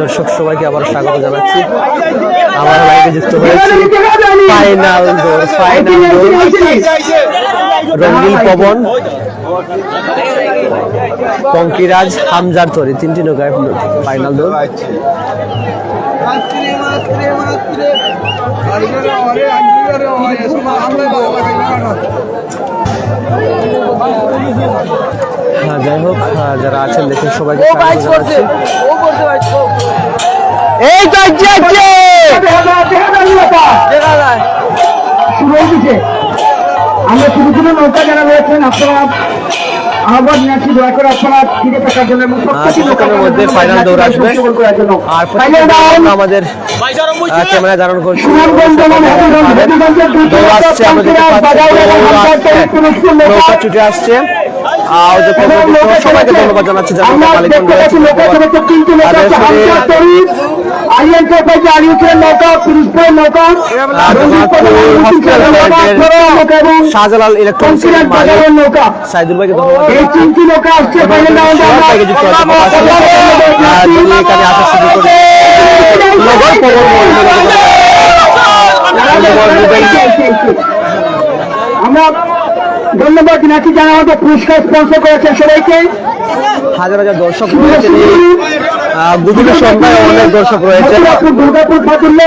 দর্শক, সবাইকে আবার স্বাগত জানাচ্ছি। আমার লাইভে যুক্ত হয়েছি ফাইনাল দৌড় ফাইনাল দৌড় পবন, পঙ্কিরাজ, হামজার তরি। তিনটি নৌকায় ফাইনাল দৌড় হ্যাঁ, যাই হোক হ্যাঁ, যারা আছেন দেখুন সবাইকে এই তো আমরা ছোট ছোট নৌকা যারা রয়েছেন আপনারা আহ্বান জানাচ্ছি দয়া করে আপনারা ফিরে থাকার জন্য এবং প্রত্যেকটি কিছুক্ষণের মধ্যে ফাইনাল দৌড় আসবে। আর ফাইনাল প্রত্যেকটা আমাদের ক্যামেরা ধারণ করছি। দৌড় আসছে নৌকা। নৌকা ছুটে আসছে। সবাইকে ধন্যবাদ জানাচ্ছি শাহজালাল ইলেকট্রনিক্স নৌকা সাইদুল ভাইকে ধন্যবাদ আমরা ধন্যবাদ জানাচ্ছি যারা আমাদের পুরস্কার স্পন্সর করেছেন সবাইকে? হাজার হাজার দর্শক রয়েছেন গুগলের সন্ধ্যায় অনেক দর্শক রয়েছে। দুর্গাপুর ফাতুল্য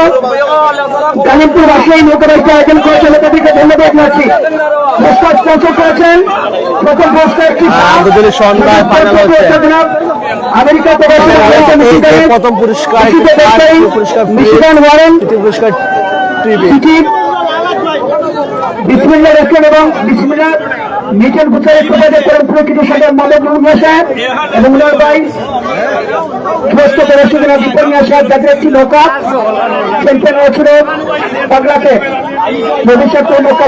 গাজীপুর বাসায় নৌকা রাইতে আয়োজন করেছেন তাদেরকে ধন্যবাদ জানাচ্ছি। পুরস্কার স্পন্সর করেছেন। প্রথম পুরস্কার আহ, সন্ধ্যায় ফাইনাল হচ্ছে। আমেরিকা প্রথম পুরস্কার পুরস্কার পুরস্কার বিসমিল্লা রেস্টুরেন্ট এবং বিসমিল্লা নিচের গুছাই প্রবাদে করম প্রকৃত সাথে মাদক মুর্মু সাহেব এবং ভাই একটি নৌকা পাগলাতে ভবিষ্যৎ নৌকা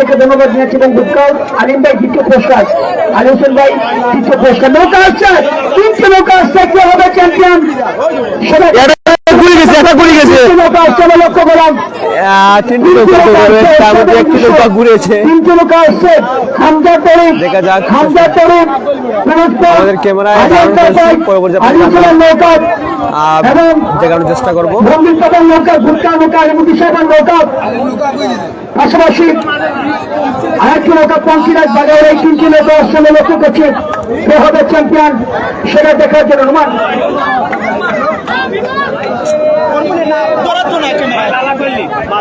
থেকে ধন্যবাদ ভাই দ্বিতীয় ভাই তৃতীয় নৌকা নৌকা কে হবে চ্যাম্পিয়ন এটা ঘুরে গেছে। এটা ঘুরে গেছে তিনটে নৌকা আসছে লক্ষ্য করলাম। তিনটি নৌকা তো তার মধ্যে একটি নৌকা ঘুরেছে। তিনটে লোক আসছে হামজা তরিফ দেখা যাক। হামজা তরিফ আমাদের ক্যামেরায় পরবর্তী নৌকা। এবং দেখানোর চেষ্টা করব। নৌকা নৌকা পাশাপাশি আরেকটি নৌকা পঞ্চিরাজ বাজারের এই তিনটি নৌকা আসছে লক্ষ্য করছি। কে হবে চ্যাম্পিয়ন সেটা দেখার জন্য রোমান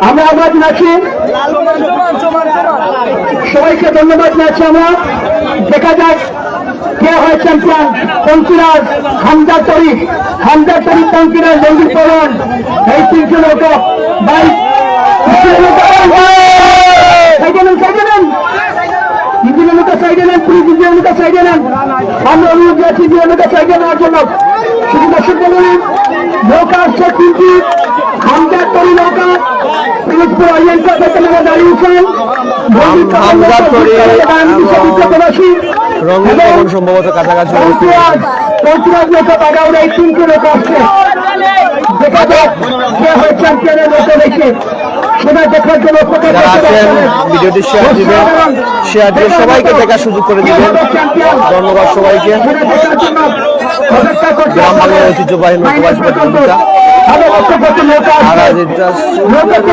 আমরা আবার নাচি সবাইকে ধন্যবাদ জানাচ্ছি আমরা। দেখা যাক কে হয় চ্যাম্পিয়ন পঙ্কিরাজ হামদার তরিফ হামদার তরিফ পঙ্কিরাজ, রঞ্জিত পবন এই তিনজন ভাই আমরা অনুরোধ সাইডে নেওয়ার জন্য। শুধু নৌকা আসছে তিনটি। হামদার নৌকা পিরোজপুর আইএন কাপে দাঁড়িয়েছেন হামদার তরি এবং সম্ভবত কাছাকাছি পঞ্চরাজ নৌকা বাগাউড়া এই তিনটি নৌকা আসছে দেখা যাক কে হয় চ্যাম্পিয়নের দেখে সেটা দেখার জন্য অপেক্ষা যারা করতে আছেন ভিডিওটি শেয়ার দিবেন। শেয়ার দিয়ে সবাইকে দেখার সুযোগ করে দিবেন। ধন্যবাদ সবাইকে। গ্রাম বাংলার ঐতিহ্যবাহী নৌকাবাস প্রতিযোগিতা ভালো লক্ষ্য করতে নৌকা। আর আসছে। আজ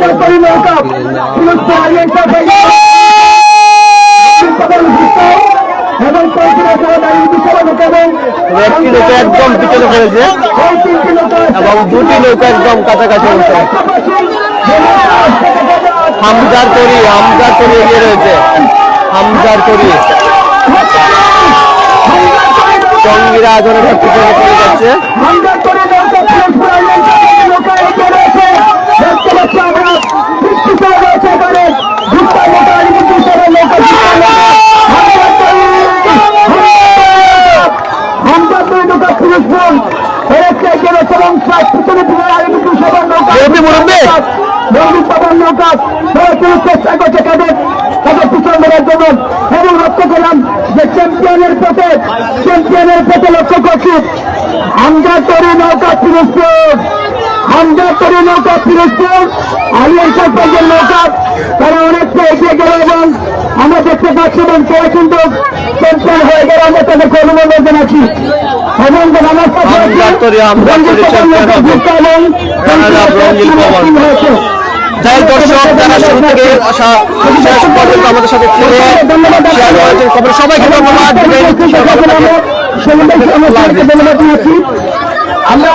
এটা নৌকা। কিন্তু একটি নৌকা একদম পিছনে আসছে। এবং দুটি নৌকা একদম কাছাকাছি অবস্থা হামজার তরি হামজার তরি এগিয়ে রয়েছে। হামজার তরি। জঙ্গিরা আজনে পিছনে পড়ে যাচ্ছে। হামদার তরি নৌকা পুরস্কার আলিয়ানটা নৌকা এগিয়ে রয়েছে দেখতে পাচ্ছি আমরা বৃষ্টি চলে রয়েছে এখানে ভুট্টা নৌকা আলিমুদ্দিন সাহেবের নৌকা হামদার তরি হামদার তরি নৌকা পুরস্কার হয়েছে এগিয়ে রয়েছে এবং সাত পিছনে পিছনে আলিমুদ্দিন সাহেবের নৌকা মুরব্বি, মুরব্বি। নৌকা তারা চেষ্টা করছে তাদের তাদের পিছন ধরার জন্য এবং লক্ষ্য করলাম যে চ্যাম্পিয়নের পথে চ্যাম্পিয়নের পথে লক্ষ্য করছি। হামজা তরি নৌকা পিরোজপুর হামজা তরি নৌকা পিরোজপুর আলিয়ার সরকারের নৌকা। তারা অনেকটা এগিয়ে গেল এবং আমরা দেখতে পাচ্ছি এবং তারা কিন্তু চ্যাম্পিয়ন হয়ে গেল। আমরা তাদেরকে অনুমোদন জানাচ্ছি। এবং আমার সাথে। হয়েছে। যাই দর্শক যারা শুরু থেকে আসা শেষ পর্যন্ত আমাদের সাথে থেকে শেয়ার করেছেন খবর সবাইকে। ধন্যবাদ। আমরা